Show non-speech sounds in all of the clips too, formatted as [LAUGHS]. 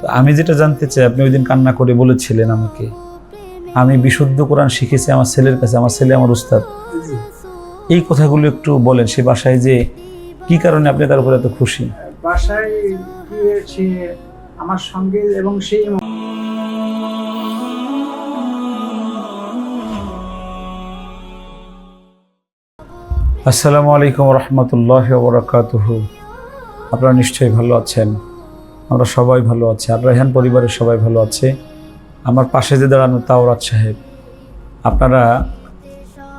তো আমি যেটা জানতে চাই আপনি ওই দিন কান্না করে বলেছিলেন আমাকে। আমি বিশুদ্ধ কোরআন শিখেছি আমার ছেলের কাছে আমার ছেলে আমার উস্তাদ। এই কথাগুলো একটু বলেন সে বাসায় যে কি কারণে আপনি তার উপরে এত খুশি? বাসায় গিয়ে সে আমার সঙ্গে এবং সেই আসসালামু আলাইকুম রহমতুল্লাহ বরকাতুহু। আপনারা নিশ্চয়ই ভালো আছেন। আমরা সবাই ভালো আছি। আর রেহান পরিবারের সবাই ভালো আছে। আমার পাশে যে দাঁড়ানো তাওরাত সাহেব, আপনারা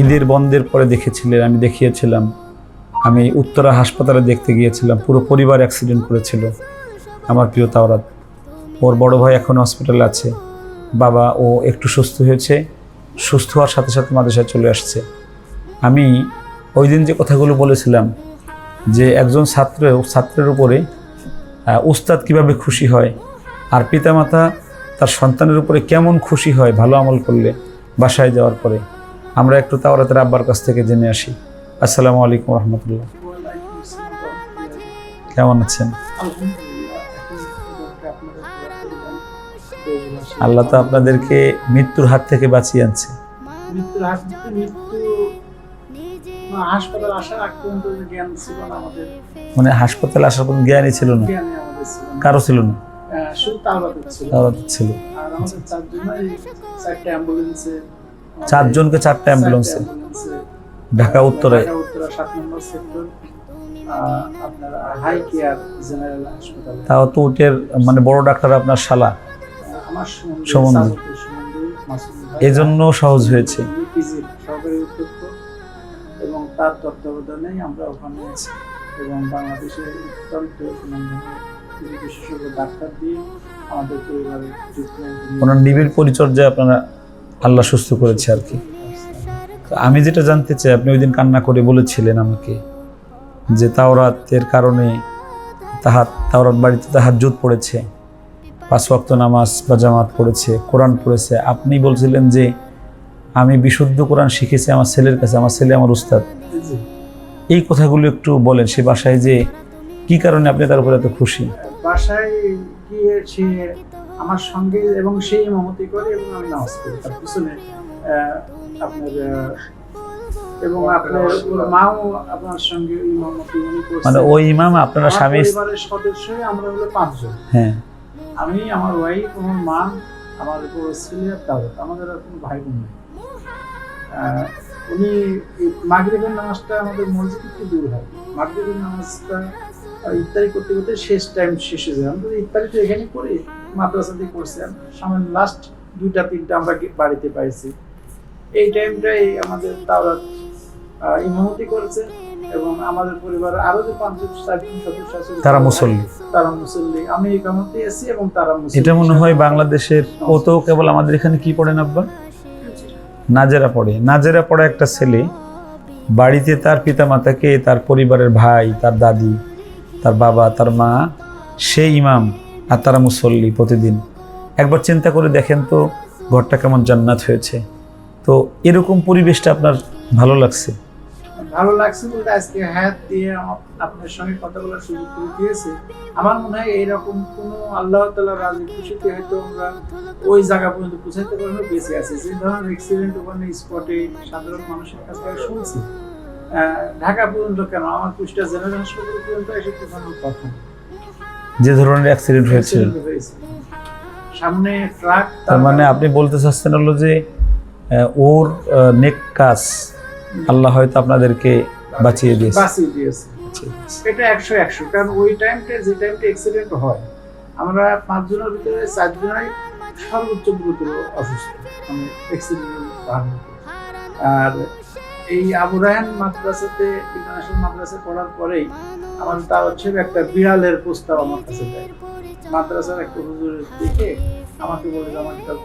ঈদের বন্ধের পরে দেখেছিলেন, আমি দেখিয়েছিলাম। আমি উত্তরা হাসপাতালে দেখতে গিয়েছিলাম, পুরো পরিবার অ্যাক্সিডেন্ট করেছিল, আমার প্রিয় তাওরাত। ওর বড় ভাই এখন হসপিটালে আছে। বাবা ও একটু সুস্থ হয়েছে, সুস্থ হওয়ার সাথে সাথে মাদ্রাসায় চলে আসছে। আমি ওই দিন যে কথাগুলো বলেছিলাম, যে একজন ছাত্র ছাত্রের উপরে উস্তাদ কীভাবে খুশি হয়? আর পিতামাতা তার সন্তানের উপরে কেমন খুশি হয়? ভালো আমল করলে বাসায় যাওয়ার পরে। আমরা একটু তাওরাতের আব্বার কাছ থেকে জেনে আসি। আসসালামু আলাইকুম রহমতুল্লাহ। কেমন আছেন? আল্লাহ তো আপনাদেরকে মৃত্যুর হাত থেকে বাঁচিয়ে আনছে। মৃত্যুর হাত থেকে মৃত্যু হাসপাতাল আসার আগ পর্যন্ত জ্ঞান ছিল না আমাদের। মানে হাসপাতালে আসার কোনো জ্ঞানই ছিল না? জ্ঞানে আমাদের ছিল না। কারও ছিল না? শুধু তাওরাতের ছিল। তাওরাত ছিল। আর আমাদের চারজনই চারটে অ্যাম্বুলেন্সে চারজনকে চারটা অ্যাম্বুলেন্সে? ঢাকা উত্তরে? ঢাকা উত্তরা সাত নম্বর সেক্টর। আপনার হাই কেয়ার জেনারেল হাসপাতালে। তাও তো উটের মানে বড় ডাক্তার আপনার শালা? আমার সম্বন্ধে সম্বন্ধে ভাই, এই জন্য সহজ হয়েছে। সহকারী এবং তার তত্ত্বাবধানেই আমরা ওখানে এবং বাংলাদেশের অত্যন্ত বিশেষজ্ঞ ডাক্তার দিয়ে আমাদের পরিবারের ওনার নিবিড় পরিচর্যায় আপনারা আল্লাহ সুস্থ করেছে আর কি। আমি যেটা জানতে চাই, আপনি ওই দিন কান্না করে বলেছিলেন আমাকে যে তাওরাতের কারণে তাহার, তাওরাত বাড়িতে তাহার জুত পড়েছে, পাঁচ ওয়াক্ত নামাজ বা জামাত পড়েছে, কোরআন পড়েছে। আপনি বলছিলেন যে আমি বিশুদ্ধ কোরআন শিখেছি আমার ছেলের কাছে আমার ছেলে আমার উস্তাদ। এই কথাগুলো একটু বলেন সে বাসায় যে কি কারণে আপনি তার উপরে এত খুশি? বাসায় গিয়ে সে আমার সঙ্গে এবং সেই ইমামতি করে এবং আমি নামাজ পড়ি তার পিছনে আপনার এবং আপনার মাও আপনার সঙ্গে ইমামতি মানে ওই ইমাম আপনারা স্বামী পরিবারের সদস্যই আমরা হলো পাঁচজন। হ্যাঁ। আমি আমার ওয়াইফ আমার মা আমার বড় ছেলে আর আমাদের আর কোনো ভাই বোন নেই। উনি মাগরিবের নামাজটা আমাদের মসজিদ একটু দূর হয়। মাগরিবের নামাজটা ইফতারি করতে করতে শেষ টাইম শেষ হয়ে যায় আমরা ইফতারি তো এখানে করি মাদ্রাসা দিয়ে করছি। আর সামনে লাস্ট দুইটা তিনটা আমরা বাড়িতে পাইছি। এই টাইমটাই আমাদের তাওরাত ইমামতি করেছে এবং আমাদের পরিবারের আরও যে পাঁচজন চারজন সদস্য আছে তারা মুসল্লি। তারা মুসল্লি। আমি এই ইকামতে এসি এবং তারা মুসল্লি। এটা মনে হয় বাংলাদেশের ও তো কেবল আমাদের এখানে কি পড়েন আব্বা? নাজেরা পড়ে। নাজেরা পড়া একটা ছেলে, বাড়িতে তার পিতামাতাকে, তার পরিবারের ভাই, তার দাদি, তার বাবা, তার মা, সে ইমাম আর তারা মুসল্লি প্রতিদিন। একবার চিন্তা করে দেখেন তো, ঘরটা কেমন জান্নাত হয়েছে। তো এরকম পরিবেশটা আপনার ভালো লাগছে? ভালো লাগছে বলতে আজকে হ্যাঁ দিয়ে আপনার সঙ্গে কথা বলার সুযোগ করে দিয়েছে। আমার মনে হয় এইরকম কোনো আল্লাহ তালা রাজি খুশিতে হয়তো আমরা ওই জায়গা পর্যন্ত পৌঁছাইতে পারব বেঁচে আছে। যে ধরনের অ্যাক্সিডেন্ট ওখানে স্পটে সাধারণ মানুষের কাছ থেকে শুনছি। ঢাকা পর্যন্ত কেন? আমার কুষ্টা জেনারেল হাসপাতাল পর্যন্ত এসে পৌঁছানোর কথা যে ধরনের অ্যাক্সিডেন্ট হয়েছিল। হয়েছে। সামনে ট্রাক তার মানে আপনি বলতে চাচ্ছেন হলো যে ওর নেক কাজ। আল্লাহ হয়তো আপনাদেরকে বাঁচিয়ে দিয়েছে। বাঁচিয়ে দিয়েছে। এটা একশো একশো। কারণ ওই টাইমটা যে টাইমটা অ্যাক্সিডেন্ট হয় আমরা পাঁচজনের ভিতরে চারজনাই সর্বোচ্চ গুরুতর অসুস্থ। মানে আর এই আবু রায়হান মাদ্রাসাতে ইন্টারন্যাশনাল মাদ্রাসায় পড়ার পরেই আমার তার হচ্ছে একটা বিড়ালের প্রস্তাব আমার কাছে দেয়। মাদ্রাসার একটা হুজুরের দেখে আমাকে বলে তার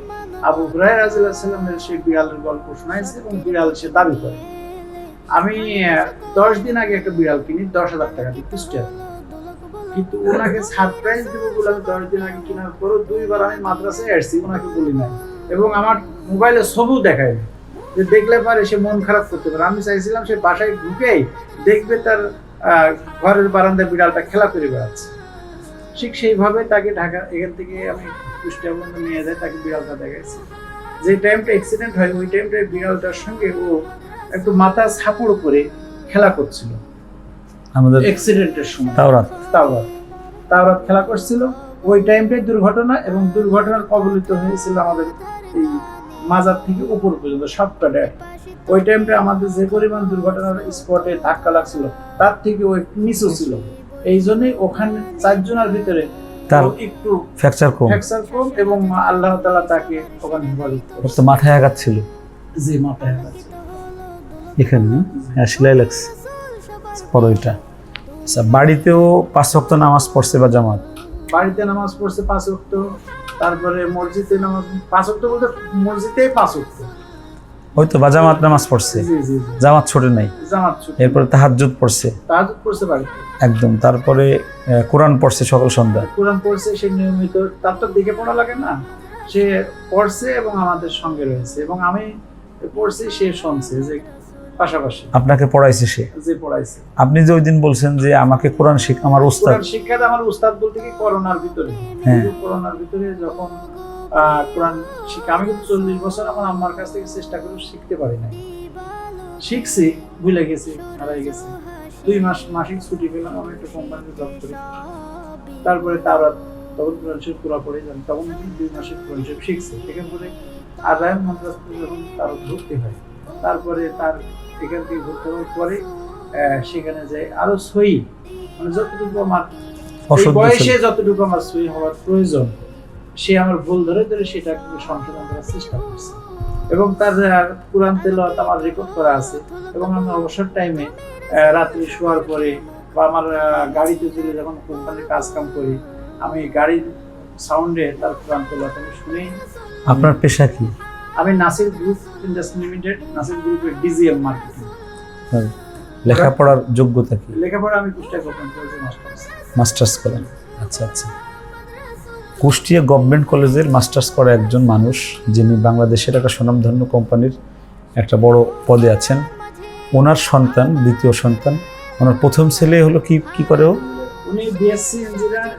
আবু হুরাই রাজিল্লাহ সাল্লামের সেই বিড়ালের গল্প শোনাইছে এবং বিড়াল সে দাবি করে। আমি দশ দিন আগে একটা বিড়াল কিনি, দশ হাজার টাকা দিয়ে কুষ্টিয়া কিন্তু ওনাকে সারপ্রাইজ দেবো বলে আমি দশ দিন আগে কেনার পরও দুইবার আমি মাদ্রাসায় আসছি, ওনাকে বলি নাই। এবং আমার মোবাইলে ছবিও দেখায় যে দেখলে পারে সে মন খারাপ করতে পারে। আমি চাইছিলাম সে বাসায় ঢুকেই দেখবে তার ঘরের বারান্দায় বিড়ালটা খেলা করে বেড়াচ্ছে। ঠিক সেইভাবে তাকে ঢাকা, এখান থেকে আমি কুষ্টিয়া পর্যন্ত নিয়ে যাই, তাকে বিড়ালটা দেখাইছি। যে টাইমটা অ্যাক্সিডেন্ট হয়, ওই টাইমটা বিড়ালটার সঙ্গে ও একটু মাথা ছাপড় করে খেলা করছিল। আমাদের অ্যাক্সিডেন্টের সময়। তাওরাত। তাওরাত। তাওরাত খেলা করছিল। ওই টাইমটাই দুর্ঘটনা এবং দুর্ঘটনার কবলিত হয়েছিল আমাদের এই মাজার থেকে উপর পর্যন্ত ড্যাট ওই টাইমটা আমাদের যে পরিমাণ দুর্ঘটনার স্পটে ধাক্কা লাগছিল তার থেকে ওই নিচু ছিল। এই জন্যই ওখানে চারজনের ভিতরে তার একটু ফ্র্যাকচার কম। ফ্র্যাকচার কম এবং আল্লাহ তাকে ওখানে হেফাজত মাথায় আঘাত ছিল। যে মাথায় আছে এখানে? হ্যাঁ? সেলাই লাগছে। পরে ওইটা আচ্ছা বাড়িতেও পাঁচ ওয়াক্ত নামাজ পড়ছে বা জামাত? বাড়িতে নামাজ পড়ছে পাঁচ ওয়াক্ত তারপরে মসজিদে নামাজ পাঁচ ওয়াক্ত বলতে মসজিদে পাঁচ ওয়াক্ত। হয়তো বা জামাত নামাজ পড়ছে। জামাত ছোটে নাই। এরপরে তাহাজ্জুদ পড়ছে। পড়ছে বাড়িতে। একদম তারপরে কোরআন পড়ছে সকাল সন্ধ্যা। কোরআন পড়ছে সে নিয়মিত তার তো দেখে পড়া লাগে না। সে পড়ছে এবং আমাদের সঙ্গে রয়েছে। এবং আমি পড়ছি সে শুনছে যে পাশাপাশি। আপনাকে পড়াইছে সে? যে পড়াইছে। আপনি যে ওই দিন বলছেন যে আমাকে কোরআন শিখ আমার উস্তাদ। কোরআন শিক্ষাটা আমার উস্তাদ বলতে কি করোনার ভিতরে? হ্যাঁ। করোনার ভিতরে যখন কোরআন শিক্ষা আমি কিন্তু চল্লিশ বছর আমার আম্মার কাছ থেকে চেষ্টা করে শিখতে পারি নাই। শিখছি ভুলে গেছি হারাই গেছি। দুই মাস মাসিক ছুটি পেলাম আমি একটা কোম্পানিতে জব করি। তারপরে তার তখন কোরআন শরীফ পুরো পড়ে যান তখন দুই মাসের কোরআন শরীফ শিখছি। এখান করে আর রায়ন মাদ্রাস যখন তার ভর্তি হয় তারপরে তার এখান থেকে ভর্তি হওয়ার পরে সেখানে যাই আরও সই মানে যতটুকু আমার বয়সে যতটুকু আমার সই হওয়ার প্রয়োজন সে আমার ভুল ধরে ধরে সেটাকে সংশোধন করার চেষ্টা করছে। এবং তার কোরআন তেলাওয়াত আমার রেকর্ড করা আছে। এবং আমি অবসর টাইমে রাত্রি শোয়ার পরে বা আমার গাড়িতে চলে যখন কোম্পানির কাজ কাম করি আমি গাড়ির সাউন্ডে তার কোরআন তেলাওয়াত আমি শুনেই আপনার পেশা কি? আমি Nasir group industry limited Nasir গ্রুপের ডিজিএম মার্কেটিং। লেখাপড়ার যোগ্যতা কি? লেখাপড়া আমি কুষ্টিয়া গোপন কলেজে মাস্টার্স মাস্টার্স করেন। আচ্ছা আচ্ছা। কুষ্টিয়া গভর্নমেন্ট কলেজের মাস্টার্স করা একজন মানুষ যিনি বাংলাদেশের একটা স্বনামধন্য কোম্পানির একটা বড় পদে আছেন। ওনার সন্তান দ্বিতীয় সন্তান ওনার প্রথম ছেলে হলো কি কি করে ও? উনি বিএসসি ইঞ্জিনিয়ার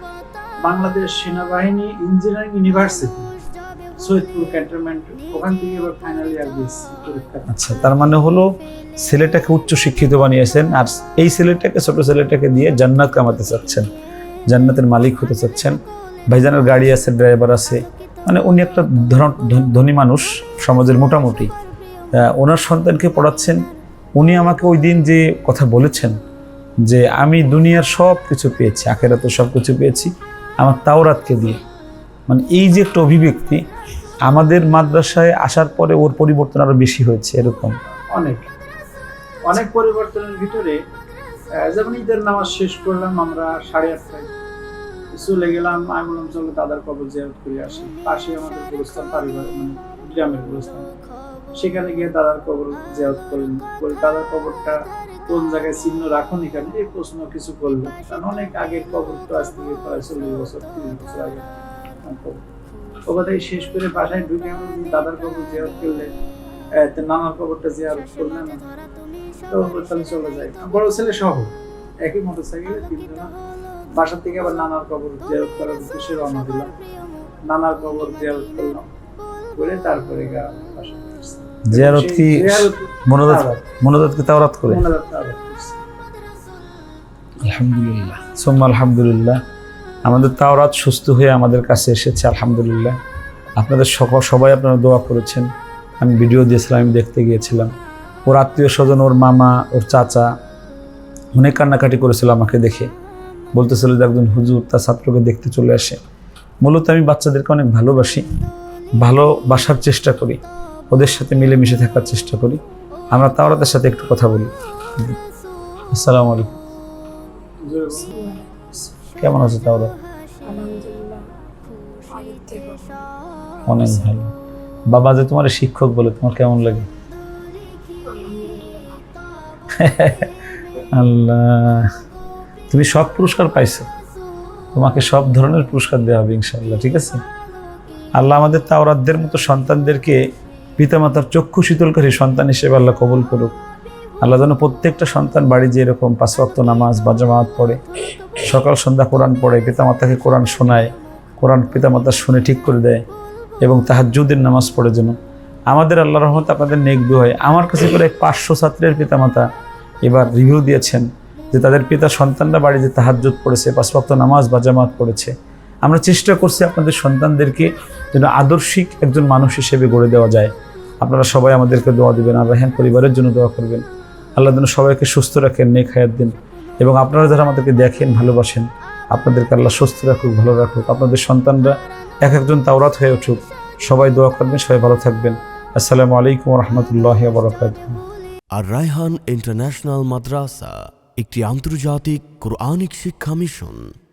বাংলাদেশ সেনাবাহিনী ইঞ্জিনিয়ারিং ইউনিভার্সিটি সৈয়দপুর ক্যান্টনমেন্ট, ওখান থেকে এবার ফাইনাল বিএসসি পরীক্ষা। আচ্ছা তার মানে হলো ছেলেটাকে উচ্চ শিক্ষিত বানিয়েছেন আর এই ছেলেটাকে, ছোট ছেলেটাকে দিয়ে জান্নাত কামাতে চাচ্ছেন, জান্নাতের মালিক হতে চাচ্ছেন। ভাইজানের গাড়ি আছে, ড্রাইভার আছে মানে উনি একটা ধনী মানুষ, সমাজের মোটামুটি। ওনার সন্তানকে পড়াচ্ছেন। উনি আমাকে ওই দিন যে কথা বলেছেন যে, আমি দুনিয়ার সব কিছু পেয়েছি আখেরাতে সব কিছু পেয়েছি, আমার তাওরাতকে দিয়ে। মানে এই যে একটা অভিব্যক্তি, আমাদের মাদ্রাসায় আসার পরে ওর পরিবর্তন আরও বেশি হয়েছে এরকম। অনেক। অনেক পরিবর্তনের ভিতরে যেমন ঈদের নামাজ শেষ করলাম আমরা সাড়ে আটটায়। চলে গেলাম, আমি বললাম, চলো দাদার কবর জিয়ারত করে আসি। পাশে আমাদের গুরুস্থান পারিবারিক মানে গ্রামের গুরুস্থান। সেখানে গিয়ে দাদার কবর জিয়ারত করলাম। করে দাদার কবরটা কোন জায়গায় চিহ্ন রাখুন এখানে এই প্রশ্ন কিছু করল। কারণ অনেক আগের কবর তো আজ থেকে প্রায় চল্লিশ বছর, তিরিশ বছর আগে। কবর ও কথাই শেষ করে বাসায় ঢুকে আমি দাদার কবর জিয়ারত করলে নানার কবরটা জিয়ারত করলেন তো তাহলে চলে যাই। বড় ছেলে সহ একই মোটর সাইকেলে তিনজনা। বাসা থেকে আবার নানার কবর জিয়ারত করার উদ্দেশ্যে রওনা দিলাম। নানার কবর জিয়ারত করলাম। করে তারপরে গা বাসা জিয়ারত কি সেই জিয়ারত মনোদাত তাওরাত, করে? মোনাজাত আলহামদুলিল্লাহ। সোম্মা আলহামদুলিল্লাহ। আমাদের তাওরাত সুস্থ হয়ে আমাদের কাছে এসেছে, আলহামদুলিল্লাহ। আপনাদের সকল, সবাই আপনারা দোয়া করেছেন। আমি ভিডিও দিয়েছিলাম, আমি দেখতে গিয়েছিলাম। ওর আত্মীয় স্বজন, ওর মামা, ওর চাচা, অনেক কান্নাকাটি করেছিল আমাকে দেখে। বলতেছিল যে একজন হুজুর তার ছাত্রকে দেখতে চলে আসে। মূলত আমি বাচ্চাদেরকে অনেক ভালোবাসি, ভালোবাসার চেষ্টা করি, ওদের সাথে মিলেমিশে থাকার চেষ্টা করি। আমরা তাওরাতের সাথে একটু কথা বলি। আসসালামু আলাইকুম। কেমন আছে থেকে অনেক ভালো। বাবা যে তোমার শিক্ষক বলে, তোমার কেমন লাগে? [LAUGHS] আল্লাহ, তুমি সব পুরস্কার পাইছো। তোমাকে সব ধরনের পুরস্কার দেওয়া হবে ইনশাল্লাহ ঠিক আছে? আল্লাহ আমাদের তাওরাতদের মতো সন্তানদেরকে পিতামাতার চক্ষু শীতলকারী সন্তান হিসেবে আল্লাহ কবুল করুক। আল্লাহ যেন প্রত্যেকটা সন্তান বাড়ি যে এরকম পাঁচ নামাজ বা জামাত পড়ে। সকাল সন্ধ্যা কোরআন পড়ে পিতামাতাকে কোরআন শোনায়, কোরআন পিতামাতা শুনে ঠিক করে দেয় এবং তাহাজ্জুদের নামাজ পড়ে যেন। আমাদের আল্লাহ রহমত আপনাদের নেক হয়। আমার কাছে প্রায় পাঁচশো ছাত্রের পিতামাতা এবার রিভিউ দিয়েছেন যে তাদের পিতা সন্তানরা বাড়ি বাড়িতে তাহাজ্জুদ পড়েছে পাঁচ ওয়াক্ত নামাজ বা জামাত পড়েছে। আমরা চেষ্টা করছি আপনাদের সন্তানদেরকে যেন আদর্শিক একজন মানুষ হিসেবে গড়ে দেওয়া যায়। আপনারা সবাই আমাদেরকে দোয়া দিবেন আর রাহেন পরিবারের জন্য দোয়া করবেন। আল্লাহ যেন সবাইকে সুস্থ রাখেন, নেক হায়াত দিন। এবং আপনারা যারা আমাদেরকে দেখেন, ভালোবাসেন, আপনাদেরকে আল্লাহ সুস্থ রাখুক, ভালো রাখুক, আপনাদের সন্তানরা এক একজন তাওরাত হয়ে উঠুক, সবাই দোয়া করবেন, সবাই ভালো থাকবেন। আসসালামু আলাইকুম রহমতুল্লাহ বরকাত আর রায়হান ইন্টারন্যাশনাল মাদ্রাসা, একটি আন্তর্জাতিক কোরআনিক শিক্ষা মিশন।